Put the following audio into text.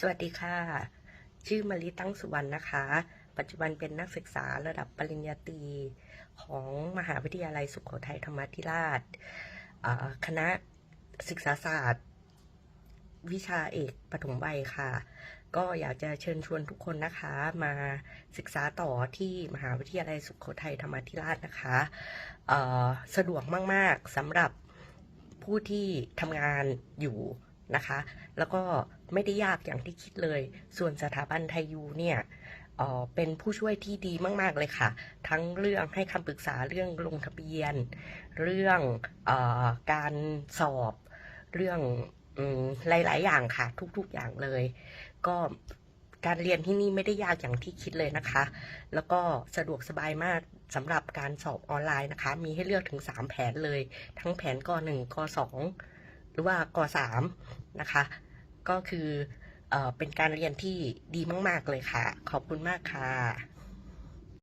สวัสดีค่ะ ชื่อมลิตั้งสุวรรณนะคะ ปัจจุบันเป็นนักศึกษาระดับปริญญาตรีของมหาวิทยาลัยสุโขทัยธรรมาธิราช คณะศึกษาศาสตร์ วิชาเอกปฐมวัยค่ะ ก็อยากจะเชิญชวนทุกคนนะคะ มาศึกษาต่อที่มหาวิทยาลัยสุโขทัยธรรมาธิราชนะคะสะดวกมาก ๆสำหรับผู้ที่ทำงานอยู่ นะคะ แล้วก็ไม่ได้ยากอย่างที่คิดเลย ส่วนสถาบันไทยยูเนี่ยเป็นผู้ช่วยที่ดีมาก ๆ เลยค่ะ ทั้งเรื่องให้คำปรึกษาเรื่องลงทะเบียน เรื่องอการสอบ เรื่องอหลาย ๆ อย่างค่ะ ทุก ๆ อย่างเลย ก็การเรียนที่นี่ไม่ได้ยากอย่างที่คิดเลยนะคะ แล้วก็สะดวกสบายมากสำหรับการสอบออนไลน์นะคะ มีให้เลือกถึง 3 แผนเลย ทั้งแผนก 1 ก 2 หรือว่ากสามนะคะ ก็คือเป็นการเรียนที่ดีมาก ๆ เลยค่ะ ขอบคุณมากค่ะ